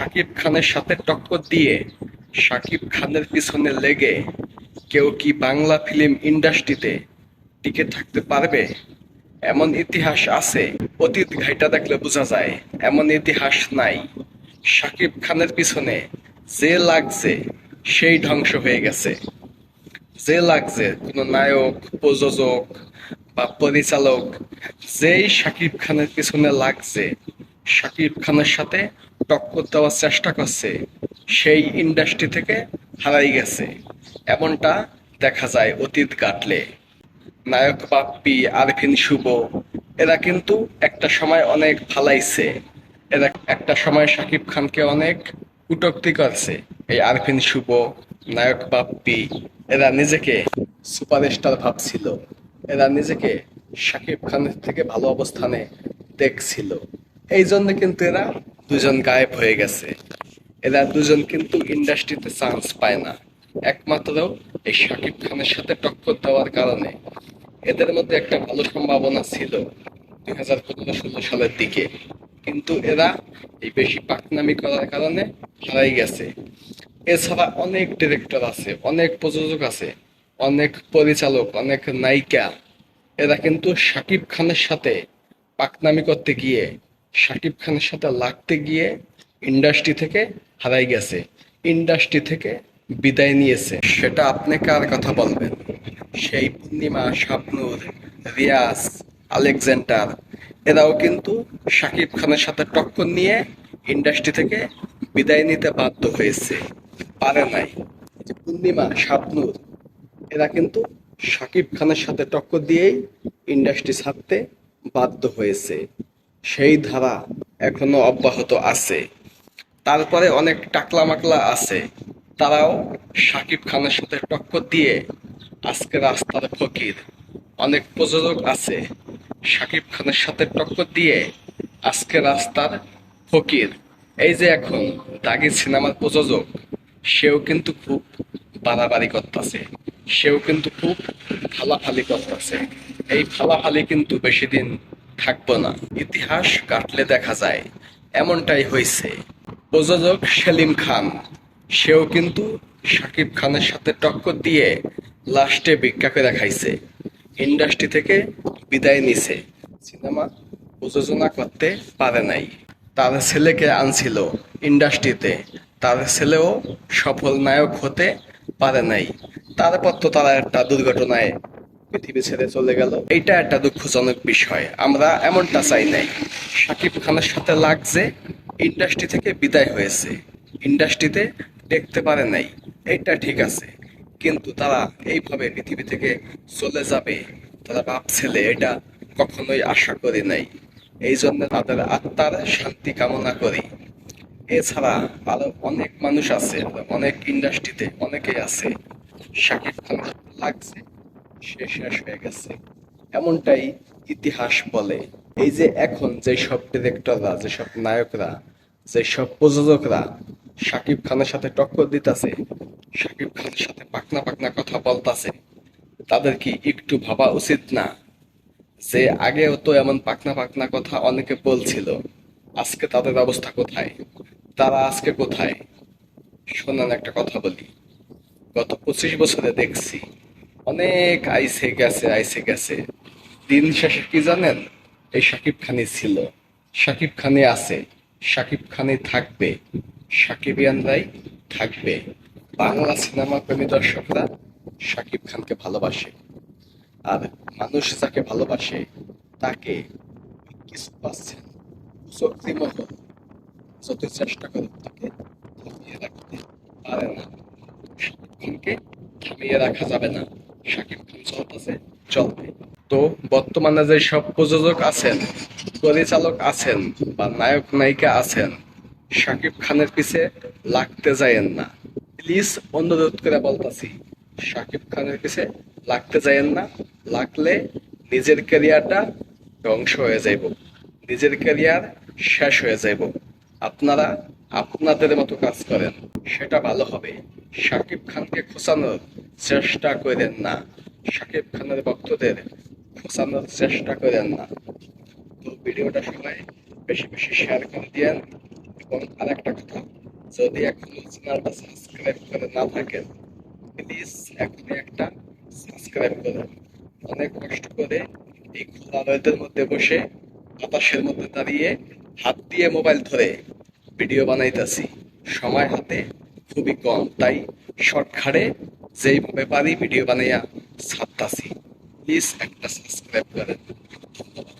শাকিব খানের সাথে টক্কর দিয়ে শাকিব খানের পিছনে লেগে কেউ কি বাংলা ফিল্ম ইন্ডাস্ট্রিতে টিকে থাকতে পারবে? এমন ইতিহাস আছে, অতীত ঘাইটা দেখলে বোঝা যায়, এমন ইতিহাস নাই। শাকিব খানের পিছনে যে লাগছে, সেই ধ্বংস হয়ে গেছে। যে লাগছে, কোনো নায়ক, প্রযোজক বা পরিচালক, যেই শাকিব খানের পিছনে লাগছে শাকিব খানের সাথে টক্কর দেওয়ার চেষ্টা করছে, সেই ইন্ডাস্ট্রি থেকে হারাই গেছে। এমনটা দেখা যায় অতীত কাটলে নায়ক বাপ্পি, আরফিন শুভ, এরা কিন্তু একটা সময় অনেক ফালাইছে। এরা একটা সময় শাকিব খানকে অনেক কুটক্তি করছে। এই আরফিন শুভ, নায়ক বাপ্পি, এরা নিজেকে সুপারস্টার ভাবছিল। এরা নিজেকে শাকিব খানের থেকে ভালো অবস্থানে দেখছিল। এই জন্য কিন্তু এরা দুজন গায়েব হয়ে গেছে। এরা দুজন কিন্তু ইন্ডাস্ট্রিতে চান্স পায় না। একমাত্র এই শাকিব খানের সাথে টক্কর দেওয়ার কারণে। এদের মধ্যে একটা ভালো সম্ভাবনা ছিল দুই হাজার পনেরো ষোলো সালের দিকে। কিন্তু এরা এই বেশি পাকনামি করার কারণে হারাই গেছে। এছাড়া অনেক ডিরেক্টর আছে, অনেক প্রযোজক আছে, অনেক পরিচালক, অনেক নায়িকা। এরা কিন্তু শাকিব খানের সাথে পাকনামি করতে গিয়ে শাকিব খানের সাথে লাগতে গিয়ে ইন্ডাস্ট্রি থেকে হারাই গেছে, ইন্ডাস্ট্রি থেকে বিদায় নিয়েছে। সেটা আপনি কার কথা বলবেন? সেই পূর্ণিমা, শাবনুর, রিয়াজ, আলেকজান্ডার, এরাও কিন্তু শাকিব খানের সাথে টক্কর নিয়ে ইন্ডাস্ট্রি থেকে বিদায় নিতে বাধ্য হয়েছে। পারে নাই। পূর্ণিমা, শাবনুর, এরা কিন্তু শাকিব খানের সাথে টক্কর দিয়েই ইন্ডাস্ট্রি ছাড়তে বাধ্য হয়েছে। সেই ধারা এখনও অব্যাহত আছে। তারপরে অনেক টাকলা মাকলা আছে। তারাও শাকিব খানের সাথে টক্কর দিয়ে আজকে রাস্তার ফকির। অনেক প্রযোজক আছে শাকিব খানের সাথে টক্কর দিয়ে আজকে রাস্তার ফকির। এই যে এখন দাগি সিনেমার প্রযোজক, সেও কিন্তু খুব বাড়াবাড়ি করতেছে। সেও কিন্তু খুব ফালাফালি করতেছে। এই ফালাফালি কিন্তু বেশি দিন থাকব না। ইতিহাস কাটলে দেখা যায়, এমনটাই হয়েছে। প্রযোজক সেলিম খান, সেও কিন্তু শাকিব খানের সাথে টক্কর দিয়ে লাস্টে ভিক্ষা করে খাইছে। ইন্ডাস্ট্রি থেকে বিদায় নিছে। সিনেমা প্রযোজনা করতে পারে নাই। তার ছেলেকে আনছিল ইন্ডাস্ট্রিতে। তার ছেলেও সফল নায়ক হতে পারে নাই। তারপর তো তারা একটা দুর্ঘটনায় পৃথিবী ছেড়ে চলে গেল। এইটা একটা দুঃখজনক বিষয়। আমরা এমনটা চাই নাই। শাকিব খানের সাথে লাগছে ইন্ডাস্ট্রি থেকে বিদায় হয়েছে। ইন্ডাস্ট্রিতে দেখতে পারে নাই, এইটা ঠিক আছে। কিন্তু তারা এইভাবে পৃথিবী থেকে চলে যাবে, তারা বাপ ছেলে, এটা কখনোই আশা করি নাই। এই জন্য তাদের আত্মার শান্তি কামনা করি। এছাড়া আরও অনেক মানুষ আছে, অনেক ইন্ডাস্ট্রিতে অনেকেই আছে। শাকিব খান লাগছে সে শেষ হয়ে গেছে। এমনটাই ইতিহাস বলে। এই যে এখন যে সব ডিরেক্টররা যেসব নায়করা, যেসব প্রযোজকরা শাকিব খানের সাথে টক্কর দিতেছে শাকিব খানের সাথে পাকনা পাকনা কথা বলতাছে, তাদের কি একটু ভাবা উচিত না? যে আগেও তো এমন পাকনা পাকনা কথা অনেকে বলছিল, আজকে তাদের অবস্থা কোথায়? তারা আজকে কোথায়? শোনান একটা কথা বলি। গত পঁচিশ বছরে দেখছি অনেক আইসে গেছে আইসে গেছে। দিন শেষে কি জানেন? এই শাকিব খানই ছিল। শাকিব খানে আছে। শাকিব খানে থাকবে। সাকিবিয়ানরাই থাকবে। বাংলা সিনেমা প্রেমী দর্শকরা শাকিব খানকে ভালোবাসে। আর মানুষ যাকে ভালোবাসে, তাকে কিছু পাচ্ছেন মতো যত চেষ্টা করে তাকে থামিয়ে রাখতে পারে না। শাকিব খানকে থামিয়ে রাখা যাবে না শাকিব খান চলতেছে চলবে তো বর্তমানে যে সব প্রযোজক আছেন, পরিচালক আছেন বা নায়ক, নায়িকা আছেন, শাকিব খানের পিছে লাগতে যায়েন না। প্লিজ অনুরোধ করে বলতাছি, শাকিব খানের পিছে লাগতে যায়েন না, লাগলে নিজের ক্যারিয়ারটা ধ্বংস হয়ে যাইব, নিজের ক্যারিয়ার শেষ হয়ে যাইব। আপনারা আপনাদের মতো কাজ করেন, সেটা ভালো হবে। শাকিব খানকে খোঁচানোর চেষ্টা করেন না। শাকিব খানের ভক্তদের খোঁচানোর চেষ্টা করেন না। তো ভিডিওটা সবাই বেশি বেশি শেয়ার করে দিয়েন। এবং আরেকটা কথা, যদি এখনও চ্যানেলটা সাবস্ক্রাইব করে না থাকেন প্লিজ এখনই একটা সাবস্ক্রাইব করুন। অনেক কষ্ট করে এই খোলা রোদের মধ্যে বসে বাতাসের মধ্যে দাঁড়িয়ে হাত দিয়ে মোবাইল ধরে ভিডিও বানাইতেছি। সময় হাতে খুবই কম, তাই শর্টকাটে যেইভাবে পারি ভিডিও বানাইয়া ছাড়তাছি। প্লিজ একটা সাবস্ক্রাইব করেন ধন্যবাদ